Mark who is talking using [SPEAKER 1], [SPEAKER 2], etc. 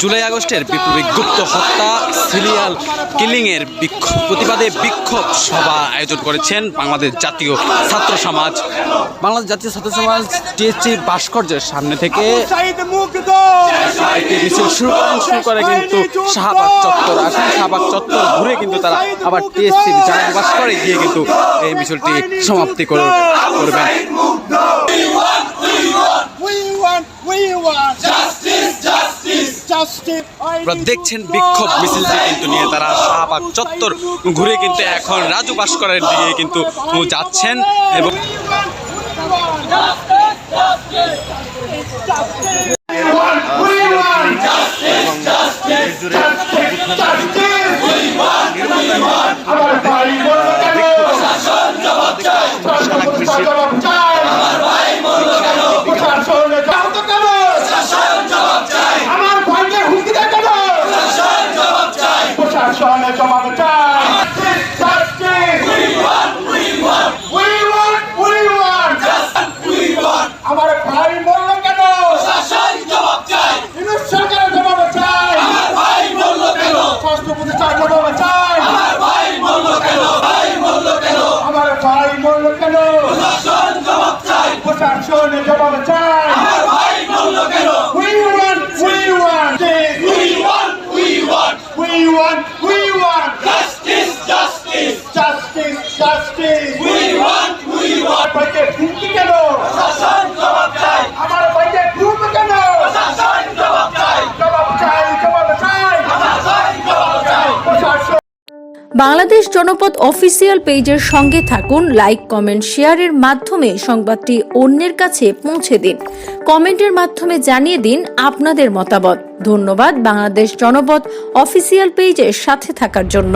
[SPEAKER 1] জুলাই আগস্টের বিপ্লবী গুপ্ত হত্যা, সিরিয়াল কিলিংয়ের বিক্ষোভ, প্রতিবাদে বিক্ষোভ সভা আয়োজন করেছেন বাংলাদেশ জাতীয় ছাত্র সমাজ। বাংলাদেশ জাতীয় ছাত্র সমাজ টিএসসি ভাস্কর্যের সামনে থেকে শুরু শুরু করে কিন্তু শাহবাগ চত্বর। আসেন শাহবাগ চত্বর ঘুরে কিন্তু তারা আবার টিএসসি জানাজ ভাস্করে গিয়ে কিন্তু এই মিছিলটি সমাপ্তি করে করবেন। দেখছেন বিক্ষোভ মিছিলটি কিন্তু নিয়ে তারা শাহবাগ চত্বর ঘুরে কিন্তু এখন রাজু ভাস্করের দিকে কিন্তু যাচ্ছেন এবং
[SPEAKER 2] আমার ভাই বলল কেন শাসন জবাব চাই জবাব চাই আমার ভাই বলল কেন শাসন জবাব কেন শাসন জবাব চাই আমার ভাইকে হুমকি দেয় কেন শাসন জবাব চাই প্রশাসন জবাব চাই Justice! We want, we want, we want, we want, we want. আমার ভাই বলল কেন জবাব চাই। চাই আমার ভাই বলল কেন? স্বাস্থ্য প্রতিষ্ঠান জবাব চাই। আমার ভাই বলল কেন ভাই আমার ভাই বলল কেন? প্রশাসন জবাব চাই। প্রশাসনের জবাব চাই আমার ভাই বলল কেন we want we want we want we want we want we want justice justice justice justice we want we want ভাইকে হুমকি কেন প্রশাসন জবাব চাই আমার ভাইকে হুমকি কেন প্রশাসন জবাব চাই জবাব চাই জবাব চাই প্রশাসন জবাব চাই প্রশাসন
[SPEAKER 3] বাংলাদেশ জনপদ অফিসিয়াল পেজের সঙ্গে থাকুন, লাইক, কমেন্ট, শেয়ারের মাধ্যমে সংবাদটি অন্যের কাছে পৌঁছে দিন। কমেন্টের মাধ্যমে জানিয়ে দিন আপনাদের মতামত। ধন্যবাদ বাংলাদেশ জনপদ অফিসিয়াল পেজের সাথে থাকার জন্য।